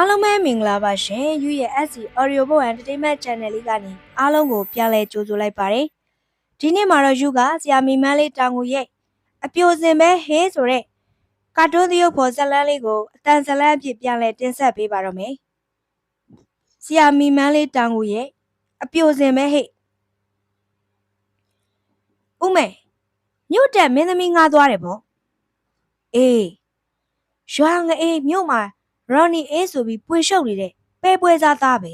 အားလုံးပဲမင်္ဂလာပါရှင်ယူရဲ့ SC Audio Book Entertainment Channel လေးကနေအားလုံးကိုပြန်လဲကြိုဆိုလိုက်ပါတယ်ဒီနေ့မှာတော့ယူကဆရာမီမန်းလေးတောင်ကိုရဲ့အပြိုစင်ပဲဟေးဆိုတဲ့ကာတွန်းသရုပ်ဖော်ဇတ်လန်းလေးကိုအတန်ဇတ်လန်းအဖြစ်ပြန်လဲတင်ဆက်ပေးပါတော့မယ်ဆရာမီမန်းလေးတောင်ကိုရဲ့အပြိုစင်ပဲဟေးဦးမေမြို့တက်မင်းသမီးငားသွားတယ်ဗောအေးရွာငအေးမြို့မှာ ရော်နီအေးဆိုပြီးပွေရှုပ်နေတဲ့ပဲပွဲစားသားပဲ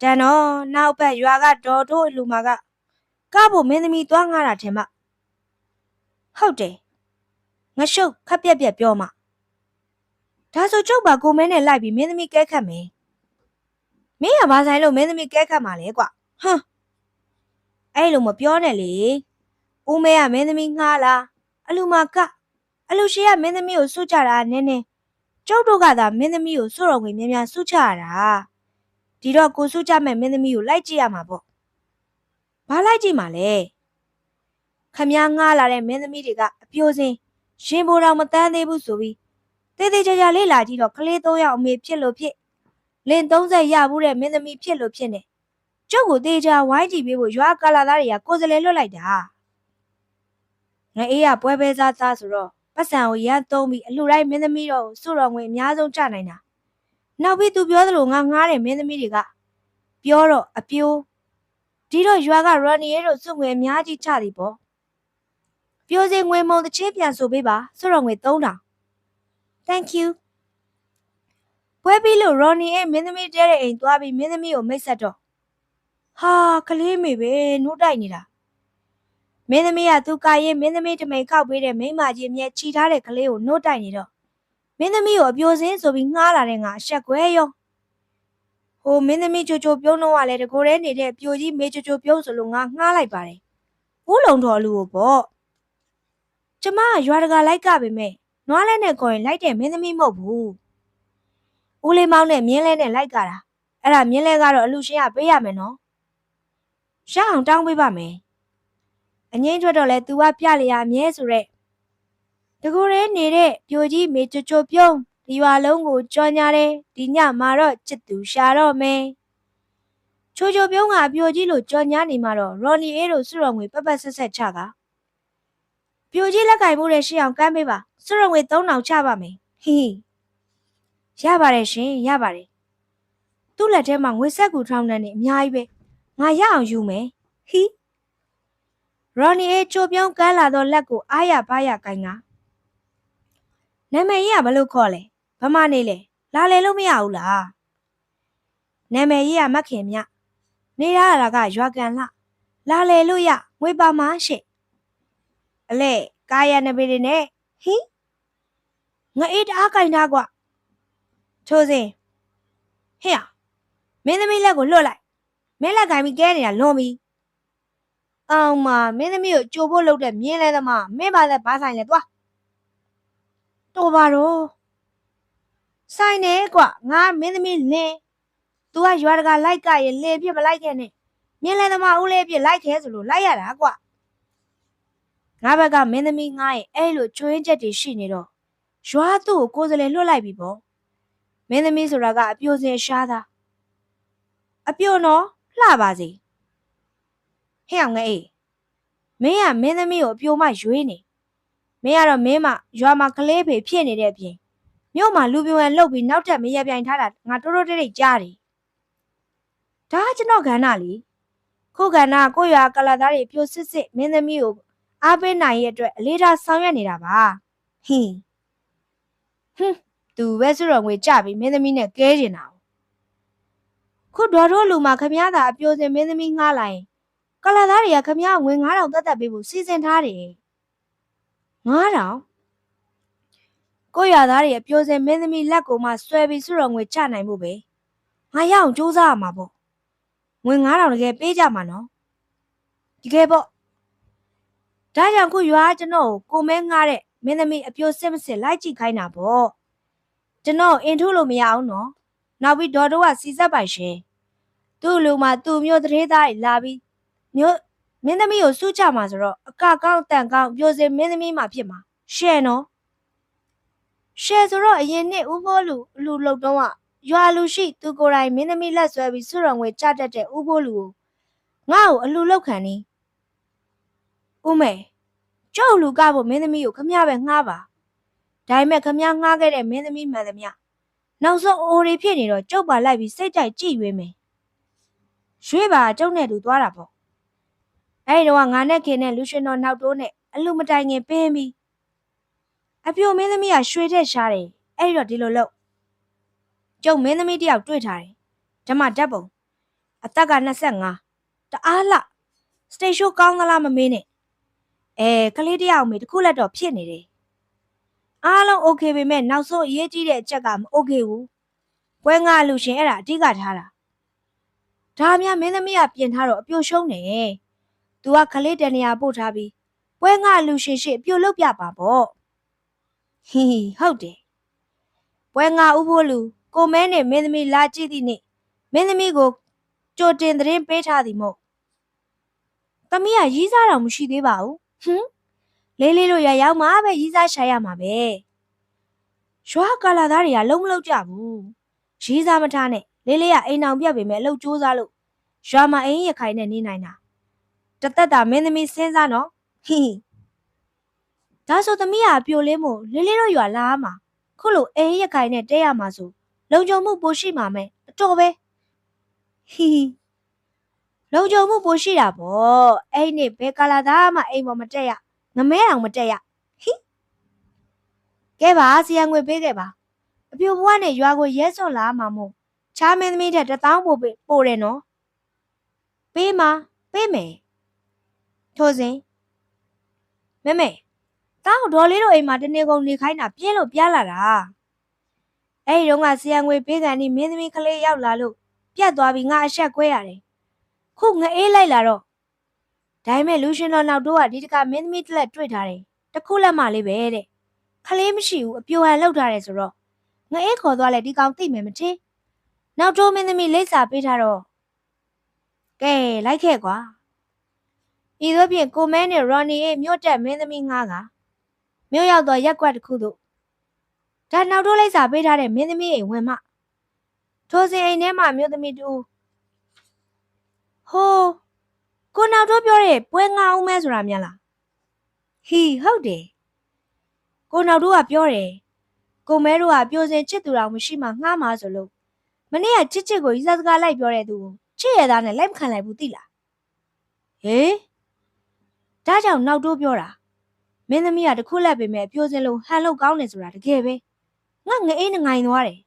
တန်တော့နောက်ဘက်ရွာကဒေါ်တို့လူမကကဖို့မင်းသမီးသွားငားတာထင်မဟုတ်တယ်ငါရှုပ်ခက်ပြက်ပြက်ပြောမှဒါဆိုကျုပ်ပါကိုမဲနဲ့လိုက်ပြီးမင်းသမီးကဲခတ်မယ်မင်းကဘာဆိုင်လို့မင်းသမီးကဲခတ်မှာလဲကွဟမ်အဲ့လိုမပြောနဲ့လေဦးမဲကမင်းသမီးငားလားအလူမကအလူရှိကမင်းသမီးကိုစွတ်ကြတာနည်းနည်း ကျုပ်တို့ကသာမင်းသမီးကိုစွတ်တော်ဝင်များများဆုချရတာဒီတော့ကိုဆုချမဲ့မင်းသမီးကိုလိုက်ကြည့်ရမှာပေါ့ဘာလိုက်ကြည့်မှာလဲခမည်းငားလာတဲ့မင်းသမီးတွေကအပြိုစင်ရှင်ဘိုးတော်မတန်းသေးဘူးဆိုပြီးတေးသေးချာချာလေးလာကြည့်တော့ကလေး၃ယောက်အမေဖြစ်လို့ဖြစ်လင်30ရဘူးတဲ့မင်းသမီးဖြစ်လို့ဖြစ်နေကျုပ်ကိုတေးချာဝိုင်းကြည့်ပေးဖို့ရွာကာလာသားတွေကကိုယ်စလဲလွတ်လိုက်တာငါအေးကပွဲပဲစားသားဆိုတော့ ပတ်စံကိုရမ်းသုံးပြီးအလှတိုင်းမင်းသမီးတော်ကိုစုတော်ငွေအများဆုံးကြနိုင်တာနောက်ပြီးသူပြောသလိုငါငားတဲ့မင်းသမီးတွေကပြောတော့အပြိုးဒီတော့ရွာကရော်နီရဲတို့စုငွေအများကြီးချသည်ပေါ့ပြိုးစင်ငွေမုံတစ်ချင်းပြန်ဆိုပေးပါစုတော်ငွေ3000 thank you ပွဲပြီးလို့ရော်နီရဲ့မင်းသမီးတဲတဲ့အိမ်သွားပြီးမင်းသမီးကိုမိတ်ဆက်တော့ဟာကလေးမေပဲနှုတ်တိုက်နေတာ မင်းသမီးကသူကရင်မင်းသမီးတမိန်ခောက်ပေးတဲ့မိန်းမကြီးအမျက်ချီထားတဲ့ကလေးကိုနှုတ်တိုက်နေတော့မင်းသမီးကိုအပြိုစင်းဆိုပြီးငှားလာတဲ့ငါအဆက်ကွဲရောဟိုမင်းသမီးချိုချိုပြုံးတော့ကလည်းတကိုယ်တည်းနေတဲ့အပြိုကြီးမေချိုချိုပြုံးဆိုလို့ငါငှားလိုက်ပါတယ်ဘူးလုံတော်လူကိုပေါ့ကျမကရွာတကာလိုက်ကပဲမဲ့နွားလဲနဲ့ခေါ်ရင်လိုက်တဲ့မင်းသမီးမဟုတ်ဘူးဦးလေးမောင်းနဲ့မြင်းလဲနဲ့လိုက်ကြတာအဲ့ဒါမြင်းလဲကတော့အလူရှင်ကပေးရမယ်နော်ရအောင်တောင်းပေးပါမယ် အငိမ့်ထွက်တော့လဲ तू ကပြလျာအမြဲဆိုရက်တကူရဲနေတဲ့ပြိုကြီးမေချိုချိုပြုံးဒီရွာလုံးကိုကြော်ညာတယ်ဒီညမှာတော့ချစ်သူရှာတော့မယ်ချိုချိုပြုံးကအပြိုကြီးလိုကြော်ညာနေမှာတော့ရော်နီအေးတို့စွတော်ငွေပက်ပက်ဆက်ဆက်ချကပြိုကြီးလက်ကင်မှုတဲ့ရှေ့အောင်ကမ်းပေးပါစွတော်ငွေ3000ချပါမယ်ဟီဟီရပါတယ်ရှင်ရပါတယ်သူ့လက်ထဲမှာငွေဆက်ကူထောင်းတဲ့နေအများကြီးပဲငါရအောင်ယူမယ်ဟီ ရော်နီအေးချိုပြုံးကမ်းလာတော့လက်ကိုအားရပါးရကိုင်းကနာမည်ကြီးကဘလို့ခေါ်လဲဘမနေလဲလာလေလို့မရဘူးလားနာမည်ကြီးကမခင်မြနေရတာကရွာကန်လှလာလေလို့ရငွေပါမရှင့်အလဲကာယနဘေတွေနဲ့ဟိငါအေးတအားကင်ထားကွာထိုးစင်ဟဲ့မင်းသမီးလက်ကိုလွတ်လိုက်မင်းလက်ကင်ပြီးကဲနေတာလွန်ပြီ အောင်မမင်းသမီးကိုကြိုဖို့လုပ်တဲ့မြင်းလဲသမားမင်းပါလဲဘာဆိုင်လဲသွားတော်ပါတော့ဆိုင်နေကွငါမင်းသမီးလင်း तू ကရွာတကလိုက်ကရင်လင်းပြစ်မလိုက်ခဲ့နဲ့မြင်းလဲသမားဦးလေးပြစ်လိုက်ခဲဆိုလို့လိုက်ရတာကွငါဘက်ကမင်းသမီးငါရဲ့အဲ့လိုချွေးချက်တွေရှိနေတော့ရွာသူ့ကိုကိုယ်စလဲလွတ်လိုက်ပြီပေါ့မင်းသမီးဆိုတာကအပြိုစင်ရှားတာအပြိုနော်လှပါစေ ဟဲ့အောင်ငယ်အေးမင်းကမင်းသမီးကိုအပြိုမရွေးနေမင်းကတော့မင်းမရွာမှာကလေးဖေဖြစ်နေတဲ့အပြင်မြို့မှာလူပြိုရန်လှုပ်ပြီးနောက်ထပ်မရပြိုင်ထားတာငါတိုးတိုးတိတ်တိတ်ကြားတယ်ဒါကကျွန်တော်ကဏ္ဍလीခုကဏ္ဍကိုရွာကလာသားတွေပြိုစစ်စစ်မင်းသမီးကိုအားပေးနိုင်ရဲ့အတွက်အလေးထားဆောင်ရွက်နေတာပါဟင်းဟွန်းသူပဲဆိုတော့ငွေကြပြီးမင်းသမီးနဲ့ကဲကျင်တာခုဒေါ်တို့လူမှာခမရတာအပြိုစင်မင်းသမီးငှားလိုက်ရင် ကလာသားတွေကခမရငွေ9000တက်တက်ပေးဖို့စီစဉ်ထားတယ်9000ကိုရသားတွေအပြိုစင်မင်းသမီးလက်ကိုမှဆွဲပြီးစုတော်ငွေချနိုင်ဖို့ပဲငါရအောင်စူးစမ်းရမှာပေါ့ငွေ9000တကယ်ပေးကြမှာနော်တကယ်ပေါ့ဒါကြောင့်ခုရွာကကျွန်တော်ကိုကိုမဲငှားတဲ့မင်းသမီးအပြိုစစ်မစစ်လိုက်ကြည့်ခိုင်းတာပေါ့ကျွန်တော်အင်ထုတ်လို့မရအောင်နော်နောက်ပြီးဒေါ်တို့ကစီဆက်ပိုင်ရှင်သူ့လူမှာသူ့မျိုးတရေသားတွေလာပြီး မျိုးမင်းသမီးကိုစုချမှာဆိုတော့အကကောင်းတန်ကောင်းပြိုစင်မင်းသမီးမှာဖြစ်မှာရှယ်နော်ရှယ်ဆိုတော့အရင်နှစ်ဦးဖိုးလူအလူလုတ်တော့ကရွာလူရှိသူကိုယ်တိုင်မင်းသမီးလက်ဆွဲပြီးစွတော်ငွေကြတတ်တဲ့ဦးဖိုးလူကိုငါ့ကိုအလူလုတ်ခံနေဦးမေကျုပ်လူကဖို့မင်းသမီးကိုခမရပဲငှားပါဒါပေမဲ့ခမရငှားခဲ့တဲ့မင်းသမီးမှန်သမျှနောက်ဆုံးအိုရီဖြစ်နေတော့ကျုပ်ပါလိုက်ပြီးစိတ်ကြိုက်ကြည့်ရွေးမယ်ရွှေပါကျုပ်နဲ့တူသွားတာပေါ့ အဲဒီတော့ငါနဲ့ခင်နဲ့လူရှင်တော်နောက်တိုးနဲ့အလူမတိုင်ခင်ပင်းပြီးအပြိုမင်းသမီးကရွှေထက်ရှားတယ်အဲဒီတော့ဒီလိုလုပ်ကျုပ်မင်းသမီးတယောက်တွေ့ထားတယ်ဓမ္မဓာတ်ပုံအသက်က25တအားလစတေရှိုးကောင်းသလားမမင်းနဲ့အဲကလေးတယောက်မေတခုလက်တော့ဖြစ်နေတယ်အားလုံး okay ပေမဲ့နောက်ဆုံးအရေးကြီးတဲ့အချက်ကမ okay ဘူး။ပွဲငါလူရှင်အဲ့ဒါအဓိကထားတာ။ဒါမှမင်းသမီးကပြင်ထားတော့အပြိုရှုံးနေ။ ယ်။ तू ကခလေးတနေရာပို့ထားပြီးပွဲငါလူရှင်ရှိအပြိုလုတ်ပြပါပေါ့။ဟီဟီဟုတ်တယ်။ပွဲငါဥဖို့လူကိုမဲနဲ့မင်းသမီးလာကြည့်သည့်နေ့မင်းသမီးကိုကြိုတင်သတင်းပေးထားသည်မို့။သမီးကရီးစားတော်မရှိသေးပါဘူး။ဟွန်းလေးလေးတို့ရရောက်မှပဲရီးစားရှာရမှာပဲ။ရွာကာလာသားတွေကလုံးမလုံးကြဘူး။ရီးစားမထားနဲ့လေးလေးကအိမ်အောင်ပြတ်ပေမဲ့အလုပ်ကြိုးစားလို့ရွာမှာအင်းရခိုင်နဲ့နေနိုင်တာ တသက်တာမင်းသမီးစဉ်းစားနော်ဟိဟိဒါဆိုသမီးကအပြိုလေးမို့လေးလေးတို့ရွာလာမှာခုလိုအင်းရခိုင်နဲ့တဲရမှာဆိုလုံခြုံမှုပိုရှိမှာမဲ့အတော်ပဲဟိဟိလုံခြုံမှုပိုရှိတာပေါ့အဲ့ဒီနေ့ဘယ်ကာလာသားမှအိမ်ပေါ်မတက်ရငမဲအောင်မတက်ရဟိကဲပါဆီယံငွေပေးခဲ့ပါအပြိုဘွားနဲ့ရွာကိုရဲစွန်လာမှာမို့ချားမင်းသမီးတဲ့တထောင်ပို့ပေးပို့တယ်နော်ပေးမပေးမယ် ထို့စဉ်မမေတောင်းဒေါ်လေးတို့အိမ်မှာတနေ့ကုန်နေခိုင်းတာပြင်းလို့ပြားလာတာအဲ့ဒီတော့ကဆီယံငွေပေးကန်ဒီမင်းသမီးကလေးရောက်လာလို့ပြတ်သွားပြီးငါအဆက်ကွဲရတယ်ခုငအေးလိုက်လာတော့ဒါပေမဲ့လူရှင်တော်နောက်တော့ကဒီတကမင်းသမီးတစ်လက်တွေ့ထားတယ်တခုလက်မှလေးပဲတဲ့ခလေးမရှိဘူးအပြိုဟန်လောက်ထားတယ်ဆိုတော့ငအေးခေါ်သွားလဲဒီကောင်သိမယ်မထင်နောက်တိုးမင်းသမီးလိပ်စာပေးထားတော့ကဲလိုက်ခဲ့ကွာ ဤသို့ဖြင့်ကိုမဲနဲ့ရော်နီရဲ့မြို့တက်မင်းသမီးငါးကမြို့ရောက်တော့ရက်ကွက်တစ်ခုသို့ဒါနောက်တိုးလိပ်စာပေးထားတဲ့မင်းသမီးအိမ်ဝင်မှထိုစဉ်အိမ်ထဲမှာမြို့သမီးတူဟိုးကိုနောက်တိုးပြောတဲ့ပွဲငါအောင်မဲဆိုတာများလားဟီဟုတ်တယ်ကိုနောက်တိုးကပြောတယ်ကိုမဲတို့ကပြိုစင်ချစ်သူတော်မရှိမှငှားမှာဆိုလို့မနေ့ကချစ်ချစ်ကိုရီးစားစကားလိုက်ပြောတဲ့သူကိုချစ်ရသားနဲ့လိုက်မခံလိုက်ဘူးသိလားဟေး ဒါကြောင့်နောက်တိုးပြောတာမင်းသမီးကတခုလက်ပေမဲ့ပြိုစင်လုံးဟန်လို့ကောင်းတယ်ဆိုတာတကယ်ပဲငါငအေးငိုင်သွားတယ်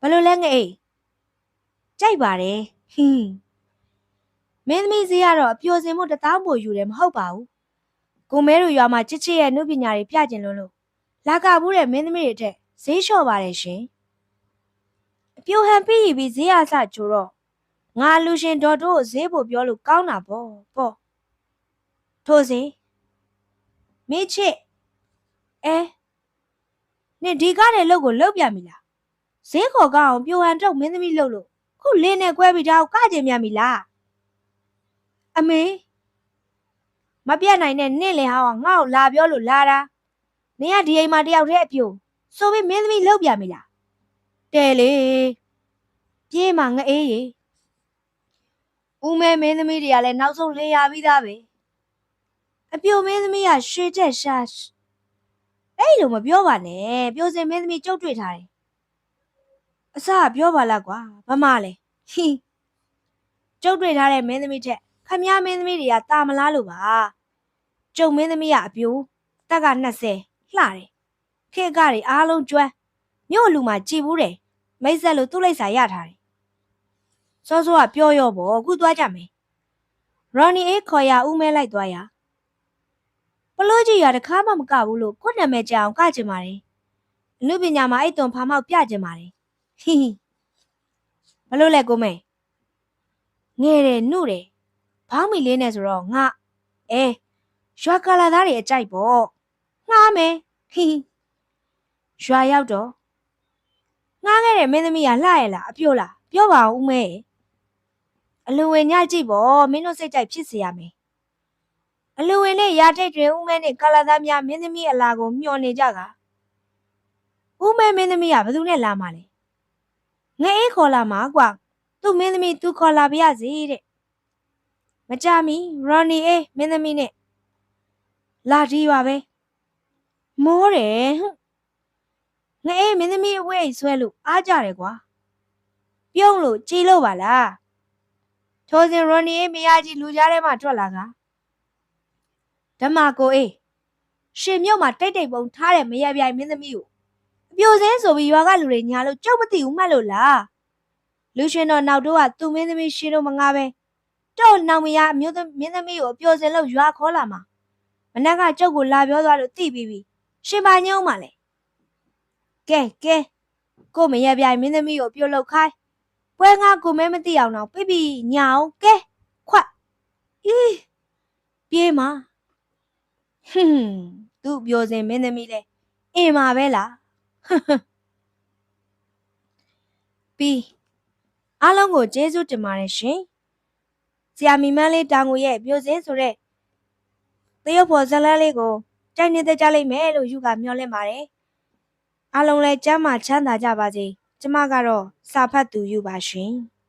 ဘလို့လဲငအေးကြိုက်ပါတယ်ဟင်းမင်းသမီးစီကတော့အပြိုစင်မှုတထောင်ပိုယူတယ်မဟုတ်ပါဘူးကိုမဲတို့ရွာမှာချစ်ချစ်ရဲ့နှုတ်ပညာတွေပြကျင်လို့လို့လာကဘူးတဲ့မင်းသမီးတွေထက်ဈေးလျှော့ပါတယ်ရှင်အပြိုဟန်ပြီးပြီးဈေးရဆချိုးတော့ငါလူရှင်ဒေါ်တို့ကိုဈေးဖို့ပြောလို့ကောင်းတာပေါ့ပေါ့ ထို့စဉ်မင်းချစ်အဲနေဒီကားတဲ့လုပ်ကိုလုပ်ပြပြီလားဈေးခေါ်ကောင်းအောင်ပြိုဟန်တော့မင်းသမီးလုပ်လို့ခုလင်းနဲ့ကွဲပြီးဒါကိုကကြင်မြပြီလားအမေမပြတ်နိုင်တဲ့နင့်လေဟောင်းငါ့ကိုလာပြောလို့လာတာနင်ကဒီအိမ်မှာတယောက်တည်းအပြိုဆိုပြီးမင်းသမီးလုပ်ပြပြီလားတဲလေပြေးမှာငအေးရေဦးမဲမင်းသမီးတွေကလည်းနောက်ဆုံးလေရပြီးသားပဲ အပြိုမင်းသမီးကရွှေချက်ရှာအဲ့လိုမပြောပါနဲ့ပြိုစင်မင်းသမီးကြုတ်တွေ့ထားတယ်အစကပြောပါလားကွာဘာမှလဲဟင်းကြုတ်တွေ့ထားတဲ့မင်းသမီးချက်ခမည်းမင်းသမီးတွေကတာမလားလို့ပါကျုံမင်းသမီးကအပြိုတက်က20လှတယ်ခေတ်ကတွေအားလုံးကျွမ်းမြို့လူမှာကြည်ဘူးတယ်မိတ်ဆက်လို့သူ့လိပ်စာရထားတယ်စောစောကပြောရောပေါ့အခုသွားကြမယ်ရော်နီအေးခေါ်ရဦးမဲလိုက်သွားရ ပလို့ကြီးရတခါမှမကဘူးလို့ကိုယ့်နာမည်ကြအောင်ကကြင်ပါတယ်အနုပညာမှာအဲ့တုံဖာမောက်ပြကြင်ပါတယ်ဟိဟိဘလို့လဲကိုမဲငဲတယ်နှုတ်တယ်ဘောင်းမီလေးနဲ့ဆိုတော့ငါအဲရွာကလာသားတွေအကြိုက်ပေါ့ငှားမယ်ဟိဟိရွာရောက်တော့ငှားခဲ့တဲ့မင်းသမီးကလှရဲ့လားအပြို့လားပြောပါဦးမဲအလူဝင်ညကြည့်ပေါ့မင်းတို့စိတ်ကြိုက်ဖြစ်စေရမယ် အလူဝင်နဲ့ရာထိတ်တွင်ဦးမဲနဲ့ကာလာသားများမင်းသမီးအလာကိုမျှော်နေကြကဦးမဲမင်းသမီးကဘယ်သူနဲ့လာမှလဲငအေးခေါ်လာမှာကွာသူ့မင်းသမီးသူခေါ်လာပါရစေတဲ့မကြမီရော်နီအေးမင်းသမီးနဲ့လာဒီပါပဲမိုးတယ်ဟွန်းငအေးမင်းသမီးအဝဲအိတ်ဆွဲလို့အားကြတယ်ကွာပြုံးလို့ကြည်လို့ပါလားထိုစဉ်ရော်နီအေးမယားကြီးလူကြားထဲမှာထွက်လာက ဓမ္မကိုအေးရှင်မြုပ်မှာတိတ်တိတ်ပုံထားတဲ့မရပြိုင်မင်းသမီးကိုအပြိုစင်းဆိုပြီးရွာကလူတွေညာလို့ကြောက်မသိဘူးမှတ်လို့လားလူရှင်တော်နောက်တော့ကသူ့မင်းသမီးရှင်တို့မငါပဲတော့နောက်မရအမျိုးသမီးမင်းသမီးကိုအပြိုစင်လို့ရွာခေါ်လာမှာမနက်ကကြောက်ကိုလာပြောသွားလို့သိပြီးပြီရှင်ပါညုံးပါလေကဲကဲကိုမရပြိုင်မင်းသမီးကိုပြုတ်လောက်ခိုင်းပွဲငါကိုမဲမသိအောင်တော့ပြပြညာအောင်ကဲခွတ်အီးပြေးမှာ ဟွန်းသူ့အပြိုစင်မင်းသမီးလဲအင်မှာပဲလားပြီးအားလုံးကိုကျေးဇူးတင်ပါတယ်ရှင်။ဆီယာမီမန်းလေးတောင်ကိုရဲ့ပြိုစင်းဆိုတဲ့သရုပ်ဖော်ဇာတ်လမ်းလေးကိုကြိုက်နေတဲ့ကြလိမ့်မယ်လို့ယူကမျှော်လင့်ပါတယ်။အားလုံးလည်းကျမ်းမာချမ်းသာကြပါစေ။ကျမကတော့စာဖတ်သူယူပါရှင်။